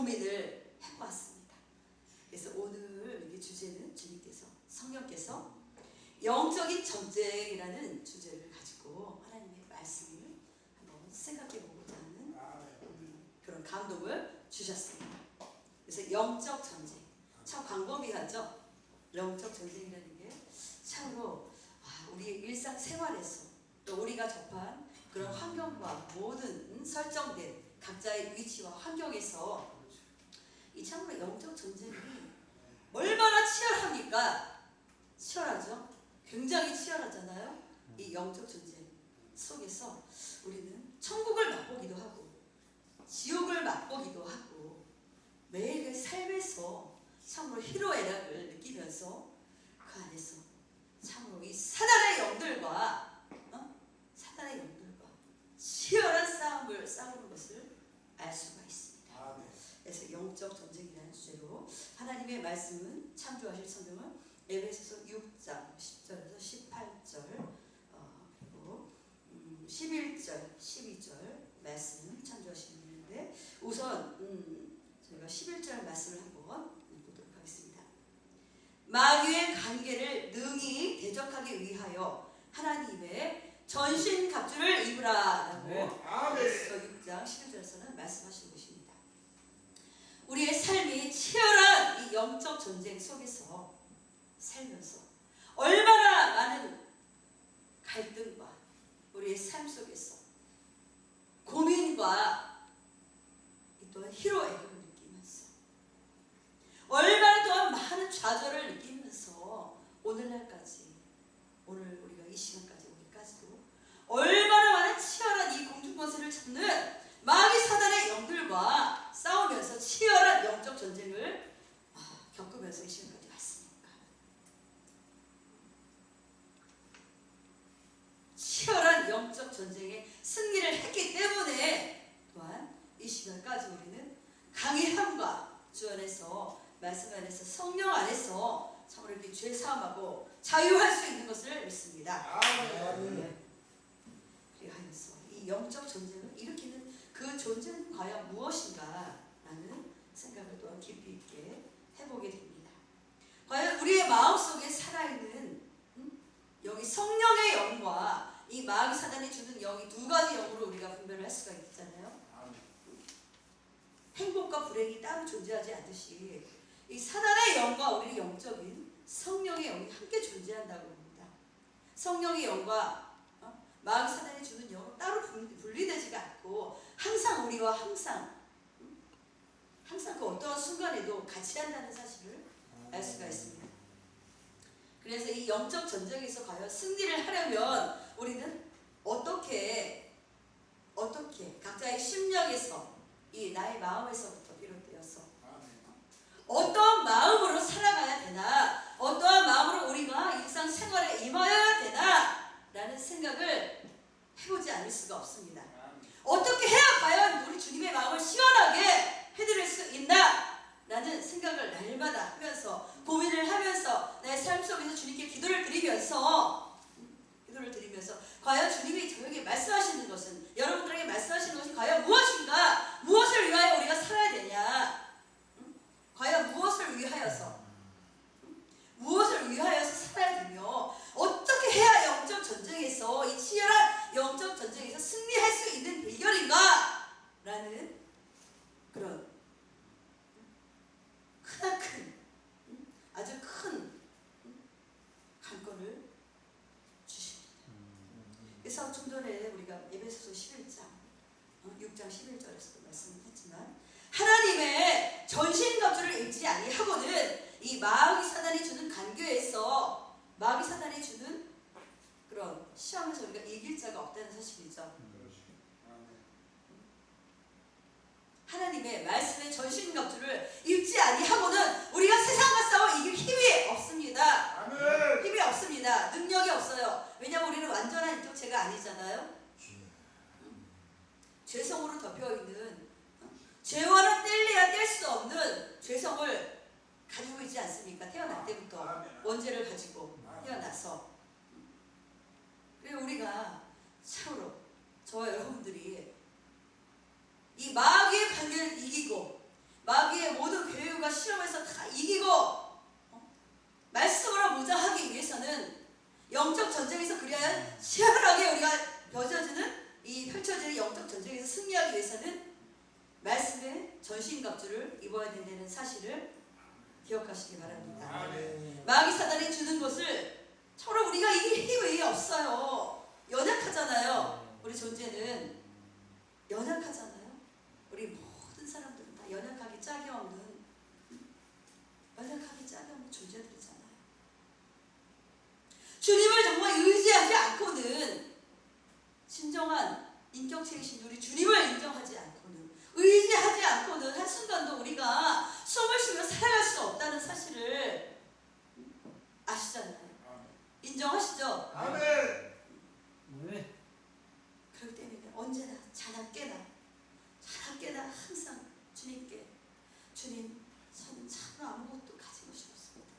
고민을 해보았습니다. 그래서 오늘 이 주제는 주님께서 성령께서 영적인 전쟁이라는 주제를 가지고 하나님의 말씀을 한번 생각해 보고자 하는 음, 그런 감동을 주셨습니다. 그래서 영적 전쟁 참 광범위하죠. 영적 전쟁이라는 게 참으로 아, 우리 일상 생활에서 또 우리가 접한 그런 환경과 모든 설정된 각자의 위치와 환경에서 이 참으로 영적 전쟁이 얼마나 치열합니까? 치열하죠. 굉장히 치열하잖아요. 이 영적 전쟁 속에서 우리는 천국을 맛보기도 하고 지옥을 맛보기도 하고 매일 그 삶에서 참으로 희로애락을 느끼면서 그 안에서 참으로 이 사단의 영들과 어? 사단의 영들과 치열한 싸움을 싸우는 것을 알 수가 있습니다. 그래서 영적 전쟁이라는 주제로 하나님의 말씀은 창조하실 성경은 에베소서 6장 10절에서 18절 어, 그리고 음, 11절 12절 말씀 참조하시는데 우선 음, 저희가 11절 말씀을 한번 보도록 하겠습니다. 마귀의 관계를 능히 대적하기 위하여 하나님의 전신 갑주를 입으라라고 네. 에베소서 6장 11절에서는 말씀하시는 것입니다. 우리의 삶이 치열한 이 영적 전쟁 속에서 살면서 얼마나 많은 갈등과 우리의 삶 속에서 고민과 또한 희로애락을 느끼면서 얼마나 또한 많은 좌절을 느끼면서 오늘날까지 오늘 우리가 이 시간까지 오기까지도 얼마나 많은 치열한 이 공중권세를 찾는 마귀 사단의 영들과 싸우면서 치열한 영적 전쟁을 아, 겪으면서 이 시간까지 왔습니까? 치열한 영적 전쟁에 승리를 했기 때문에 또한 이 시간까지 우리는 강의함과 주 안에서 말씀 안에서 성령 안에서 참으로 이렇게 죄 사함하고 자유할 수 있는 것을 믿습니다. 네. 그리하여서 이 영적 전쟁을 일으키는 그 존재는 과연 무엇인가라는 생각을 또한 깊이 있게 해보게 됩니다. 과연 우리의 마음 속에 살아있는 음? 여기 성령의 영과 이 마귀 사단이 주는 영이 두 가지 영으로 우리가 분별을 할 수가 있잖아요. 행복과 불행이 따로 존재하지 않듯이 이 사단의 영과 우리 영적인 성령의 영이 함께 존재한다고 합니다. 성령의 영과 어? 마귀 사단이 주는 영은 따로 분- 분리되지가 않고 항상 우리와 항상 음? 항상 그 어떠한 순간에도 같이 한다는 사실을 알 수가 있습니다. 그래서 이 영적 전쟁에서 과연 승리를 하려면 우리는 어떻게 어떻게 각자의 심령에서 이 나의 마음에서부터 비롯되어서 어떤 마음으로 살아가야 되나 어떠한 마음으로 우리가 일상 생활에 임하여야 되나 라는 생각을 해보지 않을 수가 없습니다. 어떻게 해야 과연 우리 주님의 마음을 시원하게 해드릴 수 있나? 라는 생각을 날마다 하면서 고민을 하면서 내 삶 속에서 주님께 기도를 드리면서 음, 기도를 드리면서 과연 주님이 저에게 말씀하시는 것은 여러분들에게 말씀하시는 것이 과연 무엇인가? 무엇을 위하여 우리가 살아야 되냐? 음? 과연 무엇을 위하여서 음? 무엇을 위하여서 살아야 되며 어떻게 해야 영적 전쟁에서 이 치열한 영적 전쟁에서 승리할 수 있는 비결인가? 라는 그런 크나큰 음? 아주 큰 음? 관건을 주십니다. 그래서 좀 전에 우리가 에베소서 11장 어, 6장 11절에서도 말씀했지만 하나님의 전신갑주를 입지 아니하고는 이 마귀 사단이 주는 간교에서 마귀 사단이 주는 그런 시험에서 우리가 이길 자가 없다는 사실이죠. 하나님의 말씀의 전신갑주를 입지 아니하고는 우리가 세상과 싸워 이길 힘이 없습니다. 힘이 없습니다. 능력이 없어요. 왜냐하면 우리는 완전한 인격체가 아니잖아요. 죄성으로 덮여 있는 죄와는 뗄래야 뗄 수 없는 죄성을 가지고 있지 않습니까? 태어날 때부터 원죄를 가지고 태어나서 그리고 우리가 참으로 저와 여러분들이 이 마귀의 관계를 이기고 마귀의 모든 교육과 실험에서 다 이기고 어? 말씀으로 무장하기 위해서는 영적 전쟁에서 그래야 치열하게 우리가 벼져지는 이 펼쳐지는 영적 전쟁에서 승리하기 위해서는 말씀의 전신갑주를 입어야 된다는 사실을 기억하시기 바랍니다. 아멘. 마귀 사단이 주는 것을 서로 우리가 이길 힘이 없어요. 연약하잖아요. 우리 존재는 연약하잖아요. 우리 모든 사람들은 다 연약하기 짝이 없는 연약하기 짝이 없는 존재들이잖아요. 주님을 정말 의지하지 않고는 진정한 인격체이신 우리 주님을 인정하지 않고는 의지하지 않고는 한 순간도 우리가 숨을 쉬며 살아갈 수 없다는 사실을 아시잖아요. 인정하시죠? 아멘. 네. 그렇기 때문에 언제나 자나 깨나 자나 깨나 항상 주님께 주님 저는 참으로 아무것도 가진 것이 없습니다.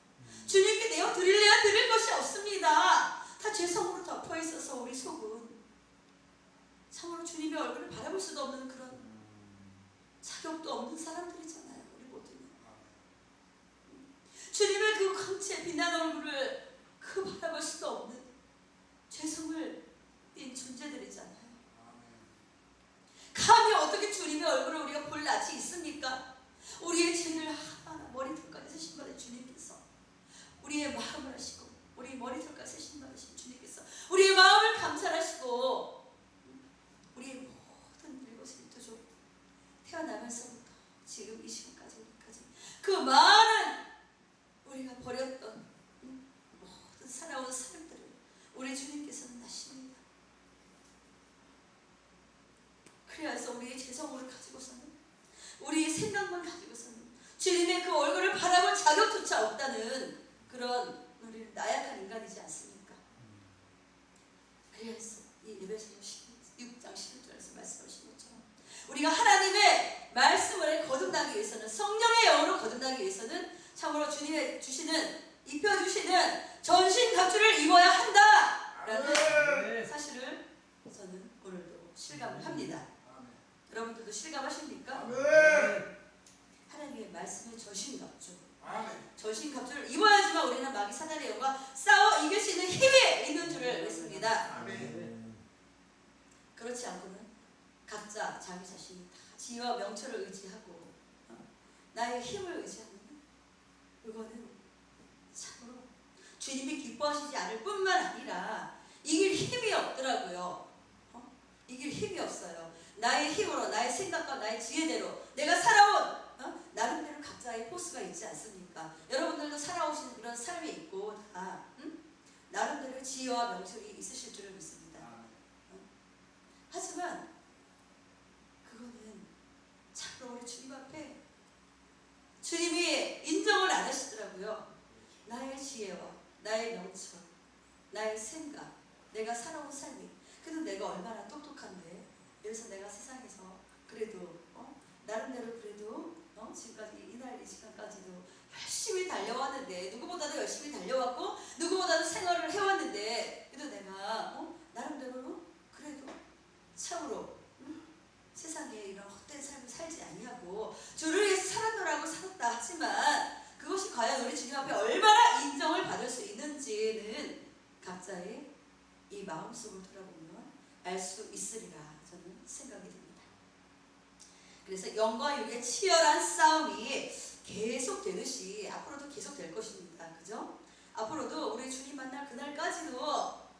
주님께 내어 드릴래야 드릴 것이 없습니다. 다 죄성으로 덮여 있어서 우리 속은 참으로 주님의 얼굴을 바라볼 수도 없는 그런 자격도 없는 사람들이잖아요. 우리 모두는 주님의 그 광채 빛난 얼굴을 그 바라볼 수도 없는 죄성을 띈 존재들이잖아요. 감히 어떻게 주님의 얼굴을 우리가 볼 낯이 있습니까? 우리의 죄를 하나하나 머리털까지 세신받은 주님께서 우리의 마음을 하시고 우리 머리털까지 세신받으신 주님께서 우리의 마음을 감찰하시고 우리의 모든 일것을 인터죠 태어나면서부터 지금 이 시간까지 오기까지 그 많은 우리가 버렸던 음, 모든 살아온 삶들을 우리 주님께서는 아십니다. 그래서 우리의 재성을 가지고서는 우리의 생각만 가지고서는 주님의 그 얼굴을 바라볼 자격조차 없다는 그런 우리는 나약한 인간이지 않습니까? 그래서 이 예배서 6장 11절에서 말씀하신 것처럼 우리가 하나님의 말씀을 거듭나기 위해서는 성령의 영으로 거듭나기 위해서는 참으로 주님의 주시는 입혀주시는 전신 갑주를 입어야 한다라는 네. 사실을 저는 오늘도 실감을 합니다. 여러분들도 실감하십니까? 아멘. 하나님의 말씀의 전신갑주, 아멘. 전신갑주를 입어야지만 우리는 마귀 사단의 영과 싸워 이길 수 있는 힘이 있는 줄을 믿습니다. 아멘. 그렇지 않고는 각자 자기 자신이 다 지혜와 명철을 의지하고 어, 나의 힘을 의지하는 그거는 참으로 주님이 기뻐하시지 않을 뿐만 아니라 이길 힘이 없더라고요. 어? 이길 힘이 없어요. 나의 힘으로 나의 생각과 나의 지혜대로 내가 살아온 어? 나름대로 각자의 포스가 있지 않습니까? 여러분들도 살아오신 그런 삶이 있고 다 음? 나름대로 지혜와 명철이 있으실 줄을 믿습니다. 하지만 그거는 참으로 우리 주님 앞에 주님이 인정을 안 하시더라고요. 나의 지혜와 나의 명철, 나의 생각, 내가 살아온 삶이 그래도 내가 얼마나 똑똑한데 그래서 내가 세상에서 그래도 어? 나름대로 그래도 어? 지금까지 이날 이 시간까지도 열심히 달려왔는데 누구보다도 열심히 달려왔고 누구보다도 생활을 해왔는데 그래도 내가 어? 나름대로 그래도 참으로 음? 세상에 이런 헛된 삶을 살지 아니하고 주를 위해서 살았노라고 살았다 하지만 그것이 과연 우리 주님 앞에 얼마나 인정을 받을 수 있는지는 각자의 이 마음속을 돌아보면 알 수 있으리라 저는 생각이 듭니다. 그래서 영과 육의 치열한 싸움이 계속 되듯이 앞으로도 계속 될 것입니다. 그죠? 앞으로도 우리 주님 만날 그날까지도 어?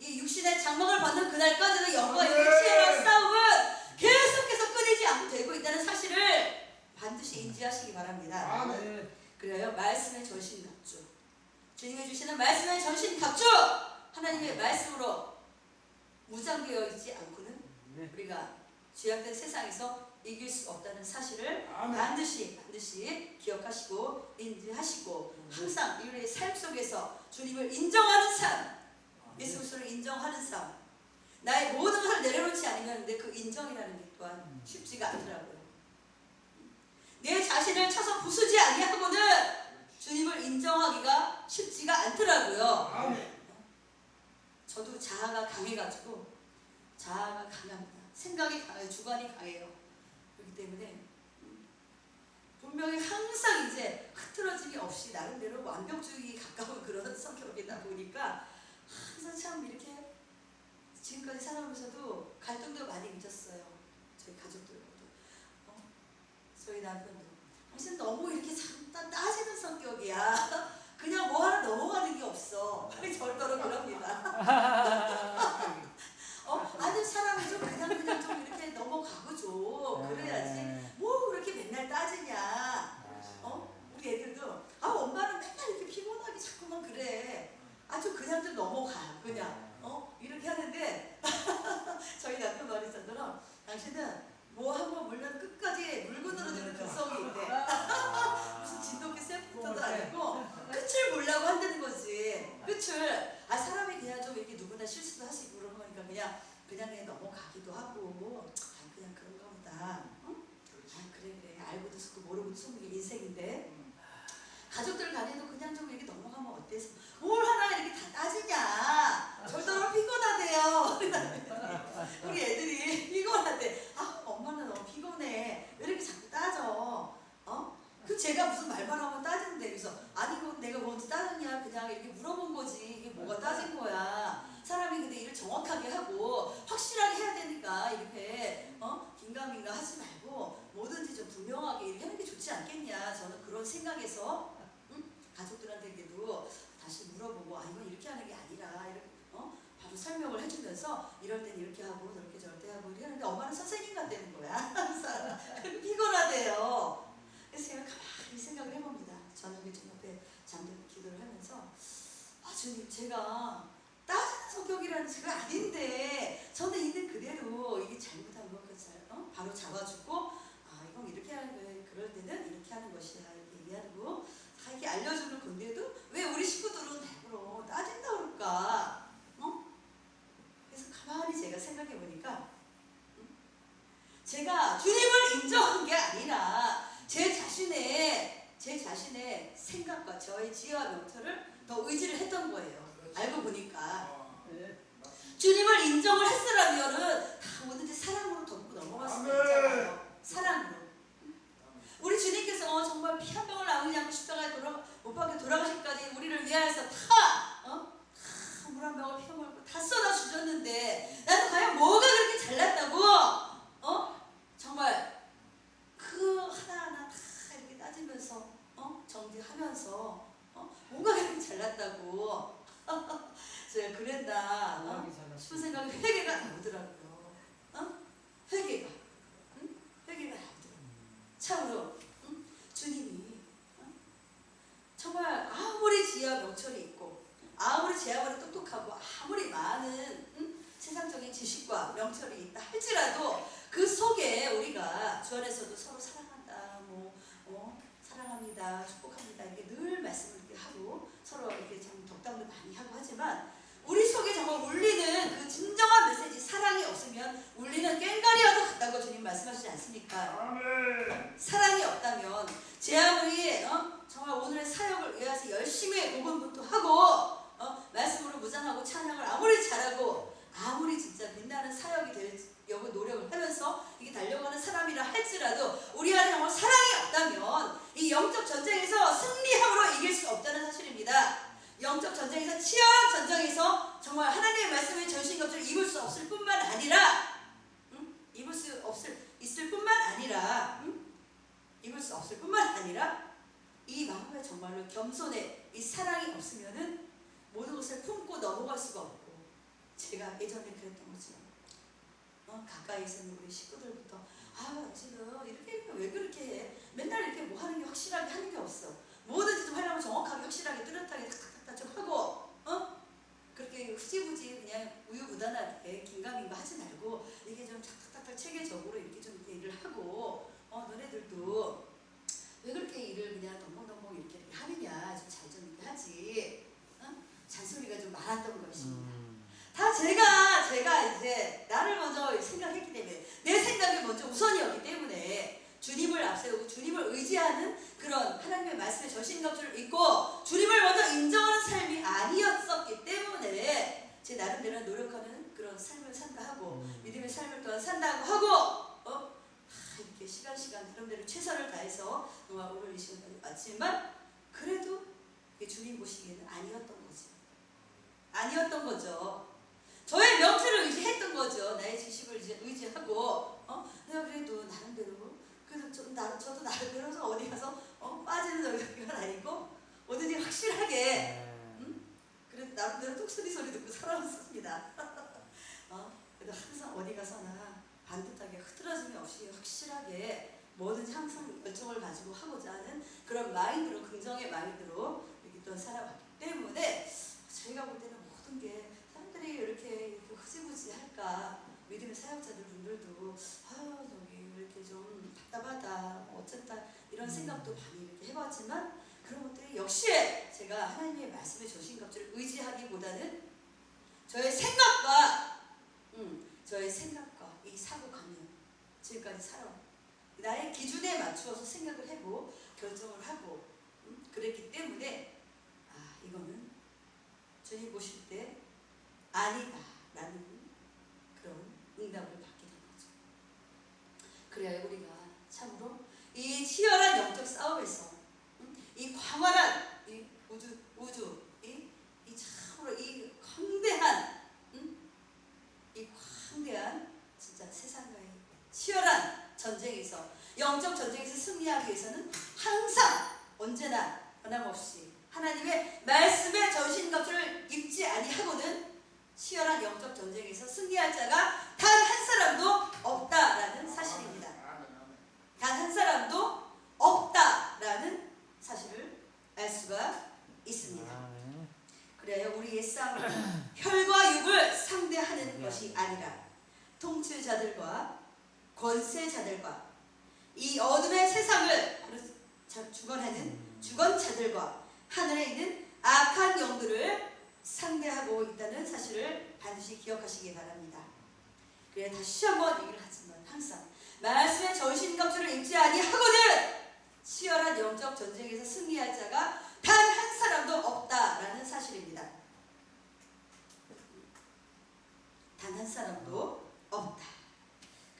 이 육신의 장막을 받는 그날까지도 영과 육의 치열한 싸움은 계속해서 끊이지 않고 되고 있다는 사실을 반드시 인지하시기 바랍니다. 아멘. 그래요. 말씀의 전신 갑주. 주님이 주시는 말씀의 전신 갑주. 하나님의 말씀으로 무장되어 있지 않고는 네. 우리가 죄악된 세상에서 이길 수 없다는 사실을 아멘. 반드시 반드시 기억하시고 인지하시고 항상 우리의 삶 속에서 주님을 인정하는 삶, 예수 그리스도를 인정하는 삶, 나의 모든 것을 내려놓지 않으면 그 인정이라는 게 또한 쉽지가 않더라고요. 내 자신을 쳐서 부수지 아니하고는 주님을 인정하기가 쉽지가 않더라고요. 아멘. 저도 자아가 강해가지고 자아가 강합니다. 생각이 강해요. 주관이 강해요. 그렇기 때문에 음, 분명히 항상 이제 흐트러짐이 없이 나름대로 완벽주의 가까운 그런 성격이다 보니까 항상 참 이렇게 지금까지 살아오면서도 갈등도 많이 있었어요. 저희 가족들과도. 어? 저희 남편도. 당신 너무 이렇게 참 따- 따지는 성격이야. 그냥 뭐 하나 넘어가는 게 없어. 절대로 그럽니다. 어? 아는 사람이 좀 그냥 그냥 좀 이렇게 넘어가고 줘. 그래야지. 네. 뭐 그렇게 맨날 따지냐. 어? 우리 애들도 아 엄마는 맨날 이렇게 피곤하게 자꾸만 그래. 아주 그냥 좀 넘어가. 그냥. 어? 이렇게 하는데 저희 남편 말했잖아요. 당신은 뭐 한번 물면 끝까지 물고 늘어지는 근성이 있대. 무슨 진돗개 셀프부터도 아니고 끝을 보려고 한다는 거지. 끝을 아 사람이 그냥 좀 이렇게 누구나 실수도 하시고 그런 거니까 그냥 그냥 그냥 넘어가기도 하고 아 그냥 그런가 보다. 응? 아 그래 그래 알고도 속고 모르고도 속는 게 인생인데 가족들 간에도 그냥 좀 이렇게 넘어가면 어때서 뭘 하나 이렇게 다 따지냐 절대로 피곤하대요 우리 애들이 피곤하대 아 엄마는 너무 피곤해 왜 이렇게 자꾸 따져 어? 그 제가 무슨 말만 하면 따지는데 그래서 아니 그 내가 뭔지 따졌냐 그냥 이렇게 물어본 거지 이게 뭐가 따진 거야 사람이 근데 일을 정확하게 하고 확실하게 해야 되니까 이렇게 어 긴가민가 하지 말고 뭐든지 좀 분명하게 이렇게 하는 게 좋지 그런 생각에서 응? 가족들한테도 다시 물어보고 아 이건 이렇게 하는 게 아니라 이렇게 어 바로 설명을 해주면서 이럴 땐 이렇게 하고 저렇게 때 하고 이렇게 하는데 엄마는 선생님 같다는 거야 항상 피곤하대요 그래서 제가 가만히 생각을 해봅니다 저녁에 좀 옆에 잠든 기도를 하면서 아 주님 제가 따지는 성격이라는 지가 아닌데 저는 있는 그대로 이게 잘못한 것 같아요. 어? 바로 잡아주고 아 이건 이렇게 하는 거예요. 그럴 때는 이렇게 하는 것이야 다 이렇게 알려주는 건데도 왜 우리 식구들은 대부러 따진다 그럴까? 어? 그래서 가만히 제가 생각해 보니까 음? 제가 주님을 인정한 게 아니라 제 자신의 제 자신의 생각과 저의 지혜와 명철을 더 의지를 했던 거예요. 알고 보니까 네. 주님을 인정을 했으라면은 다 뭐든지 사랑으로 덮고 아멘. 있잖아요. 사랑으로. 우리 주님께서 정말 피 한 방울 남으지 않고 십자가에 돌아 못 박혀 돌아가시기까지 우리를 위하여서 다 어? 물한 방울 피한 방울 다 쏟아 주셨는데 나는 과연 뭐가 그렇게 잘났다고 어? 정말 그 하나하나 다 이렇게 따지면서 어? 정지하면서 어? 뭐가 그렇게 잘났다고 제가 그랬나 어? 싶은 생각이 회개가 나오더라고요. 어? 회개가. 응? 회개가 나오더라고요. 참으로 응? 주님이 어? 정말 아무리 지혜와 명철이 있고 아무리 지혜와 똑똑하고 아무리 많은 응? 세상적인 지식과 명철이 있다 할지라도 그 속에 우리가 주 안에서도 서로 사랑한다, 뭐 어? 사랑합니다, 축복합니다 이렇게 늘 말씀을 이렇게 하고 서로 이렇게 좀 덕담도 많이 하고 하지만 우리 속에 정말 울리는 그 진정한 메시지 사랑이 없으면 울리는 꽹과리와도 같다고 주님 말씀하시지 않습니까? 사랑이 없다면 제 아무리 어? 정말 오늘의 사역을 위해서 열심히 고군분투하고 어? 말씀으로 무장하고 찬양을 아무리 잘하고 아무리 진짜 빛나는 사역이 되려고 노력을 하면서 이게 달려가는 사람이라 할지라도 우리 안에 정말 사랑이 없다면 이 영적 전쟁에서 승리함으로 이길 수 없다는 사실입니다. 영적 전쟁에서 치열한 전쟁에서 정말 하나님의 말씀에 전신갑주를 입을 수 없을 뿐만 아니라 응? 입을 수 없을 있을 뿐만 아니라 응? 입을 수 없을 뿐만 아니라 이 마음에 정말로 겸손의 이 사랑이 없으면은 모든 것을 품고 넘어갈 수가 없고 제가 예전에 그랬던 거죠. 어, 가까이서 있는 우리 식구들부터 아 지금 이렇게 왜 그렇게 해? 맨날 이렇게 뭐 하는 게 확실하게 하는 게 없어. 뭐든지 좀 하려면 정확하게 확실하게 뚜렷하게 탁탁탁 좀 하고 어? 그렇게 흐지부지 그냥 우유부단하게 긴가민가 하지 말고 이게 좀 탁탁탁 체계적으로 이렇게 좀 이렇게 일을 하고 어 너네들도 왜 그렇게 일을 그냥 덤벙덤벙 이렇게 하느냐 좀잘좀 이렇게 하지 어? 잔소리가 좀 많았던 것입니다. 음. 다 제가 제가 이제 나를 먼저 생각했기 때문에 내 생각이 먼저 우선이었기 때문에 주님을 앞세우고 주님을 의지하는 그런 하나님의 말씀에 전신갑주를 입고 주님을 먼저 인정하는 삶이 아니었었기 때문에 제 나름대로 노력하는 그런 삶을 산다 하고 음. 믿음의 삶을 또한 산다고 하고 어 아, 이렇게 시간 시간 나름대로 최선을 다해서 동화 오늘 이 시간까지 왔지만 그래도 주님 보시기에는 아니었던 거죠. 아니었던 거죠. 저의 명체를 의지했던 거죠. 나의 지식을 이제 의지하고 어? 내가 그래도 나름대로 좀 나, 저도 나름대로 좀 어디 가서 어? 빠지는 여기가 아니고 뭐든지 확실하게 네. 그래도 나름대로 뚝소리 소리 듣고 살아왔습니다. 어? 그래도 항상 어디 가서나 반듯하게 흐트러짐이 없이 확실하게 뭐든지 항상 열정을 가지고 하고자 하는 그런 마인드로 긍정의 마인드로 이렇게 또 살아왔기 때문에 저희가 볼 때는 모든 게 사람들이 이렇게, 흐지부지 할까 믿음의 사역자들 분들도 아유 이렇게 좀 답답하다 뭐 어쨌다 이런 생각도 많이 이렇게 해봤지만 그런 것들이 역시 제가 하나님의 말씀에 조신갑주를 의지하기보다는 저의 생각과 음, 저의 생각과 이 사고관념 지금까지 살아온 나의 기준에 맞추어서 생각을 해고 결정을 하고 음, 그랬기 때문에 아 이거는 주님 보실 때 아니다라는 그런 응답을 거죠. 그래야 우리가 참으로 이 치열한 영적 싸움에서 음, 이 광활한 이 우주 우주 이, 이 참으로 이 광대한 음, 이 광대한 진짜 세상과의 치열한 전쟁에서 영적 전쟁에서 승리하기 위해서는 항상 언제나 변함없이 하나님의 말씀의 전신갑주를 입지 아니하고는 치열한 영적 전쟁에서 승리할 자가 단 한 사람도 없다라는 사실입니다. 단 한 사람도 없다라는 사실을 알 수가 있습니다. 아, 네. 그래요. 우리의 싸움은 혈과 육을 상대하는 것이 아니라 통치자들과 권세자들과 이 어둠의 세상을 자- 주관하는 주권자들과 하늘에 있는 악한 영들을 상대하고 있다는 사실을 반드시 기억하시기 바랍니다. 그래 다시 한번 얘기를 하지만 항상 말씀의 전신갑주를 입지 아니하고는 치열한 영적 전쟁에서 승리할 자가 단 한 사람도 없다라는 사실입니다. 단 한 사람도 없다.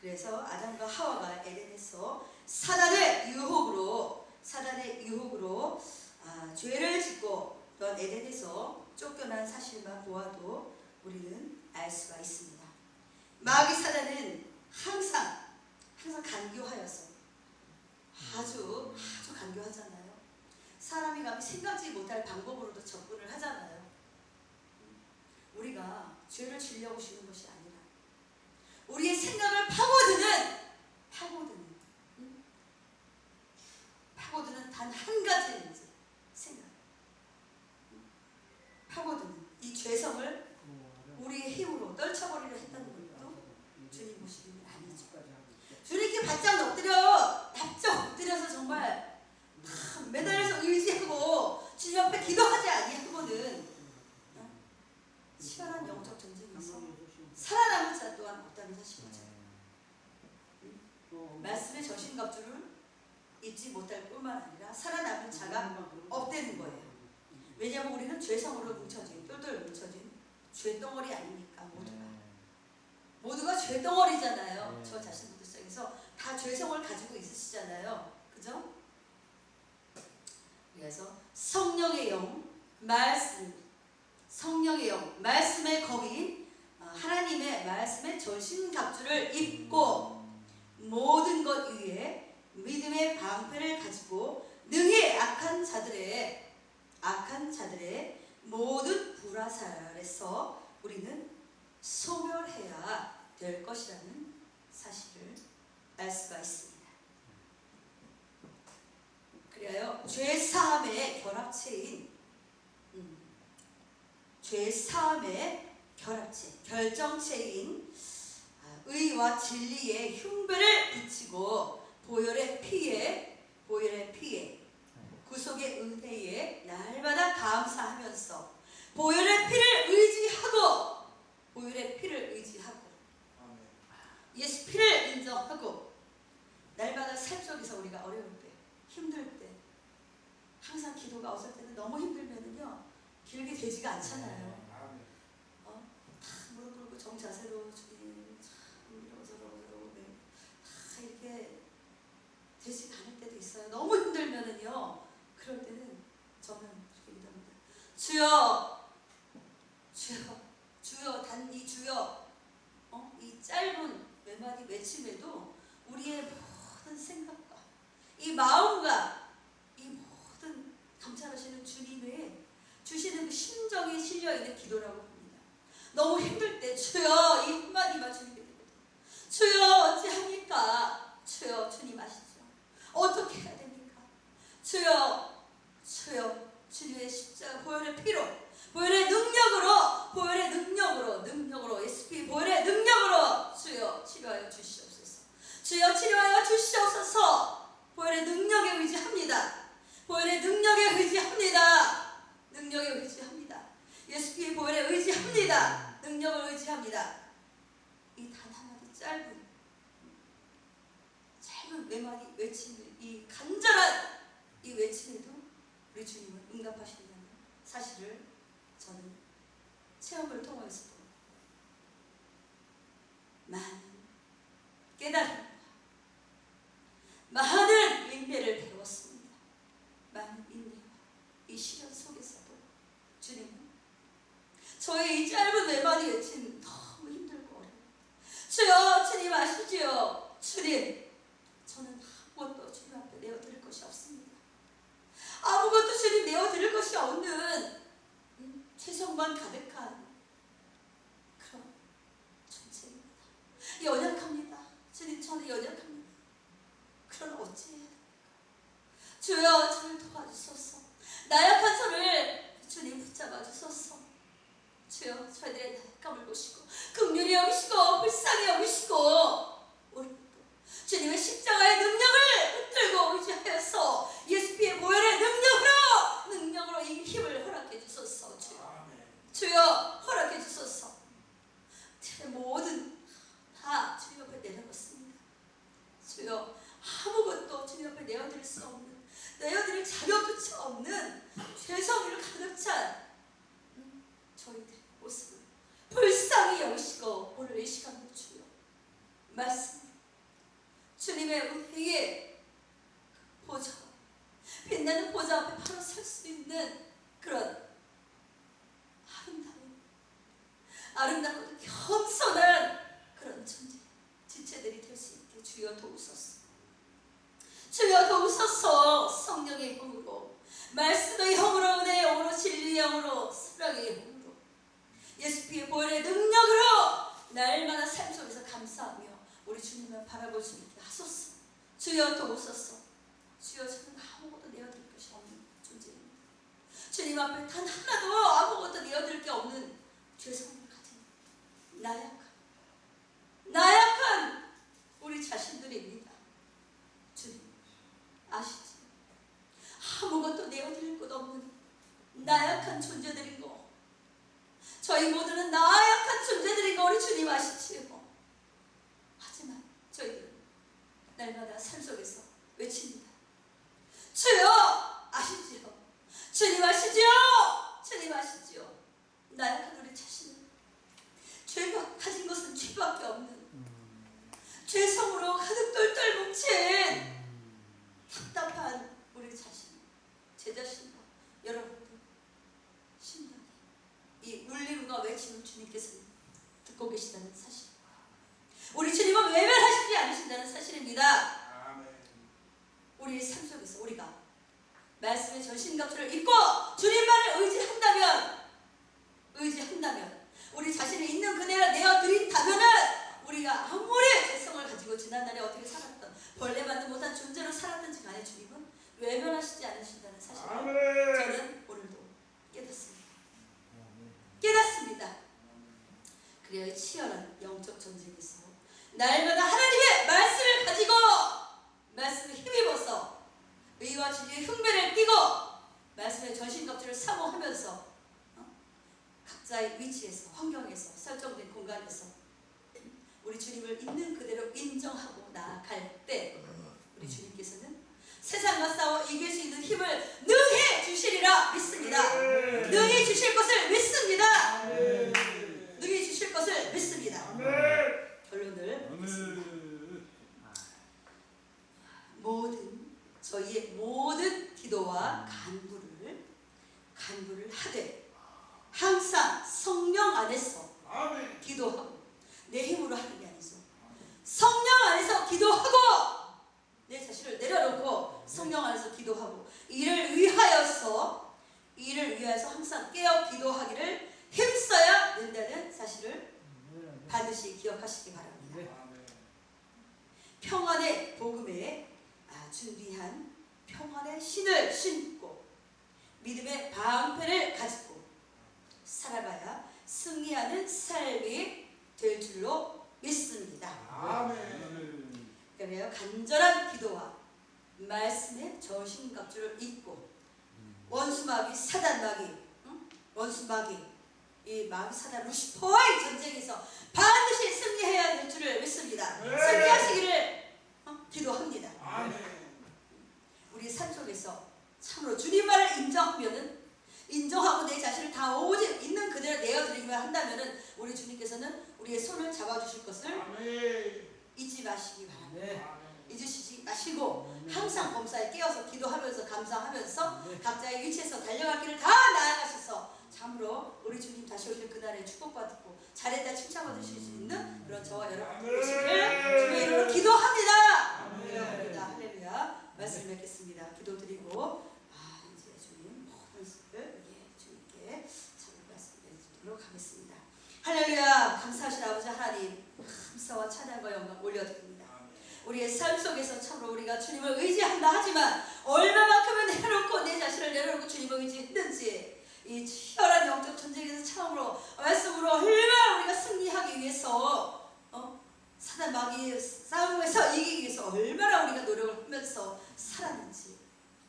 그래서 아담과 하와가 에덴에서 사단의 유혹으로 사단의 유혹으로 아, 죄를 넌 에덴에서 쫓겨난 사실만 보아도 우리는 알 수가 있습니다. 마귀 사단은 항상 항상 간교하여서 아주 아주 간교하잖아요. 사람이 감히 생각지 못할 방법으로도 접근을 하잖아요. 우리가 죄를 지려고 쉬는 것이 아니라 우리의 생각을 파고드는 파고드는 음? 파고드는 단 한 가지의 이제 생각 음? 파고드는 이 죄성을 우리의 힘으로 떨쳐버리려 했다는 것도 주님 보시기는 아니죠. 주님께 바짝 엎드려 납작 엎드려서 정말 다 매달려서 의지하고 주님 앞에 기도하지 아니하고는 치열한 영적 전쟁에서 살아남은 자 또한 없다는 사실이죠. 말씀의 전신갑주를 잊지 못할 뿐만 아니라 살아남은 자가 없다는 거예요. 왜냐하면 우리는 죄성으로 뭉쳐진 똘똘 뭉쳐진 죄덩어리 아닙니까 모두가 네. 모두가 죄덩어리잖아요. 네. 저 자신부터 시작해서 다 죄성을 가지고 있으시잖아요. 그죠? 그래서 성령의 영, 말씀, 성령의 영, 말씀의 검인, 어, 하나님의 말씀의 전신갑주를 입고 모든 것 위에 믿음의 방패를 가지고 능히 악한 자들의 악한 자들의 모든 불화살에서 우리는 소멸해야 될 것이라는 사실을 알 수가 있습니다. 그래요. 죄 사함의 결합체인 음, 죄 사함의 결합체, 결정체인 아, 의와 진리의 흉배를 붙이고 보혈의 피에 보혈의 피에 구속의 은혜에 날마다 감사하면서 보혈의 피를 의지하고 보혈의 피를 의지하고 예수 피를 인정하고 날마다 삶 속에서 우리가 어려울 때 힘들 때 항상 기도가 어떨 때는 너무 힘들면은요 길게 되지가 않잖아요. 어? 다 무릎 꿇고 정자세로 주님 참 저러고 네. 다 이렇게 주여 주여 주여 단지 주여 어? 이 짧은 외마디 외침에도 우리의 모든 생각과 이 마음과 이 모든 감찰하시는 주님의 주시는 그 심정이 실려 있는 기도라고 봅니다. 너무 힘들 때 주여 이 한마디만 주님께 드립니다. 주여 어찌합니까? 주여 주님 아시죠? 어떻게 해야 됩니까? 주여 주여 주님의 십자가 보혈의 피로 보혈의 능력으로 보혈의 능력으로 능력으로 SP 보혈의 능력으로 주여 치료하여 주시옵소서. 주여 치료하여 주시옵소서. 보혈의 능력에 의지합니다. 보혈의 능력에 의지합니다. 능력에 의지합니다. 예수님의 보혈에 의지합니다. 능력을 의지합니다. 이 단 한마디 짧은 짧은 외마디 외치는 이 간절한 이 외침에도 우리 주님은 응답하신다는 사실을 저는 체험을 통해서 많은 깨달음과 많은 인내를 배웠습니다. 많은 인내와 이 시련 속에서도 주님은 저의 이 짧은 외마디 외침 너무 힘들고 어려워. 주여 주님 아시지요? 주님 저는 아무것도 주님 앞에 내어드릴 것이 없습니다. 아무것도 주님 내어드릴 것이 없는 음, 죄성만 가득한 그런 존재입니다. 연약합니다. 주님 저는 연약합니다. 그럼 어찌해야 됩니까? 주여 저를 도와주소서. 나약한 저를 주님 붙잡아 주소서. 주여 저희들의 나약함을 보시고 긍휼히 여기시고 불쌍히 여기시고 우리 주님의 십자가의 능력을 붙들고 의지하여서 예수님의 보혈의 능력으로 능력으로 이 힘을 허락해 주소서 주여 주여 허락해 주소서 제 모든 다 주님 앞에 내려놓습니다 주여 아무것도 주님 앞에 내어드릴 수 없는 내어드릴 자격조차 없는 죄성을 가득 찬 음, 저희들의 모습을 불쌍히 여기시고 오늘 이 시간도 주여 말씀 주님의 은혜의 보좌 빛나는 보좌 앞에 바로 설 수 있는 그런 아름다운 아름답고 겸손한 그런 존재 지체들이 될 수 있게 주여 도우소서 주여 도우소서 성령의 힘으로 말씀의 힘으로 은혜의 힘으로 진리의 힘으로 사랑의 힘으로 예수님의 보혈의 능력으로 날마다 삶 속에서 감사하며 우리 주님을 바라볼 수 있게 하소서. 주여 도우소서. 주여 저는 아무것도 내어드릴 것이 없는 존재입니다. 주님 앞에 단 하나도 아무것도 내어드릴 게 없는 죄성을 가진 나약한 나약한 우리 자신들입니다. 주님 아시죠? 아무것도 내어드릴 것 없는 나약한 존재들인 거. 저희 모두는 나약한 존재들인 거 우리 주님 아시지요? 하지만 저희들은 날마다 삶 속에서 외칩니다. 주여 아시지요? 주님 아시지요? 주님 아시지요? 나약한 우리 자신은 죄가 가진 것은 죄밖에 없는 죄성으로 가득 똘똘 뭉친 답답한 우리 자신, 제 자신과 여러분들 심령이 이 울림과 외침을 주님께서 듣고 계시다는 사실. 우리 주님은 외면하시지 않으신다는 사실입니다. 우리의 삶 속에서 우리가 말씀의 전신갑주를 입고 주님만을 의지한다면 의지한다면 우리 자신을 있는 그대로 내어드린다면은 우리가 아무리 죄성을 가지고 지난날에 어떻게 살았던 벌레 만도 못한 존재로 살았든지 간에 주님은 외면하시지 않으신다는 사실을 저는 오늘도 깨닫습니다. 깨닫습니다. 그래야 이 치열한 영적 전쟁에서 날마다 하나님의 말씀을 가지고 말씀을 힘입어서 의와 진리의 흉배를 띠고 말씀의 전신갑주를 사모하면서 어? 각자의 위치에서 환경에서 설정된 공간에서 우리 주님을 있는 그대로 인정하고 나아갈 때 우리 주님께서는 세상과 싸워 이길 수 있는 힘을 능히 주시리라 믿습니다. 능히 주실 것을 믿습니다. 능히 주실 것을 믿습니다. 결론을 모든 저희의 모든 기도와 간구를 간구를 하되 항상 성령 안에서. 기도하고 내 힘으로 하는 게 아니죠. 성령 안에서 기도하고 내 자신을 내려놓고 성령 안에서 기도하고 이를 위하여서 이를 위하여서 항상 깨어 기도하기를 힘써야 된다는 사실을 반드시 기억하시기 바랍니다. 네. 평안의 복음에 아, 준비한 평안의 신을 신고 믿음의 방패를 가지고 살아가야 승리하는 삶이 될 줄로 믿습니다. 아멘. 그래요 간절한 기도와 말씀의 저신갑주를 잊고 원수마귀 사단마귀 응? 원수마귀 이 마귀 사단 루시퍼의 전쟁에서 반드시 승리해야 될 줄을 믿습니다. 네. 승리하시기를 어? 기도합니다. 아멘. 우리 삶 속에서 참으로 주님만을 인정하면은 인정하고 내 자신을 다 오직 있는 그대로 내어드리기만 한다면은 우리 주님께서는 우리의 손을 잡아주실 것을 아멘. 잊지 마시기 바랍니다. 네. 아멘. 잊으시지 마시고 항상 범사에 깨어서 기도하면서 감사하면서 네. 각자의 위치에서 달려갈 길을 다 나아가셔서 참으로 우리 주님 다시 오실 그날에 축복받고 잘했다 칭찬받으실 수 있는 그런 저와 여러분 되시길 주의 이름으로 기도합니다. 기도합니다. 할렐루야. 말씀 맺겠습니다. 기도드리고 아 이제 주님 모든 것을 예, 주님께 참 말씀 드리도록 하겠습니다. 할렐루야. 감사하신 아버지 하나님 감사와 찬양과 영광 올려드립니다. 우리의 삶 속에서 참으로 우리가 주님을 의지한다 하지만 얼마만큼은 내려놓고 내 자신을 내려놓고 주님을 의지했는지 이 치열한 영적 전쟁에서 참으로 말씀으로 얼마나 우리가 승리하기 위해서 어? 사단 마귀의 싸움에서 이기기 위해서 얼마나 우리가 노력을 하면서 살았는지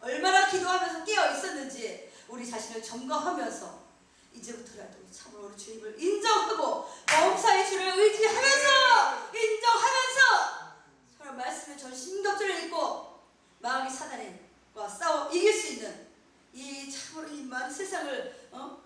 얼마나 기도하면서 깨어 있었는지 우리 자신을 점검하면서 이제부터라도 참으로 주님을 인정하고 범사의 주를 의지하면서 인정하면서 서로 말씀의 전신갑주를 입고 마귀 사단과 싸워 이길 수 있는 이 참으로 이 많은 세상을 어?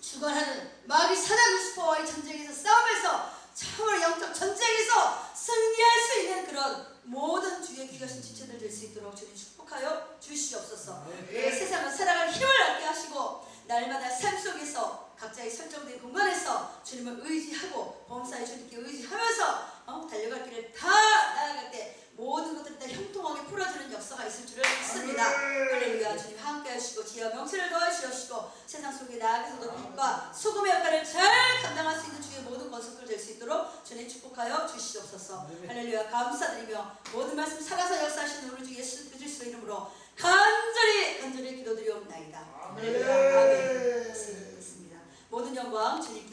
주관하는 마귀 사단 루시퍼와의 전쟁에서 싸움에서 참으로 영적 전쟁에서 승리할 수 있는 그런 모든 주의 귀하신 지체들 될 수 있도록 주님 축복하여 주시옵소서. 이 세상을 살아갈 힘을 얻게 하시고 날마다 삶 속에서 각자의 설정된 공간에서 주님을 의지하고 범사의 주님께 의지하면서 어? 달려갈 길을 다 나아갈 때 모든 것들이 다 형통하게 풀어주는 역사가 있을 줄을 믿습니다. 할렐루야 주님 함께 하시고 지혜와 명세를 더하시옵시고 세상 속에 나아가서도 소금의 역할을 잘 감당할 수 있는 주의 모든 권속들 될수 있도록 주님 축복하여 주시옵소서. 할렐루야 감사드리며 모든 말씀 살아서 역사하시는 우리 주 예수 그리스도 이름으로 간절히 간절히 기도드리옵나이다. 아멘. 아멘. 모든 영광 주님께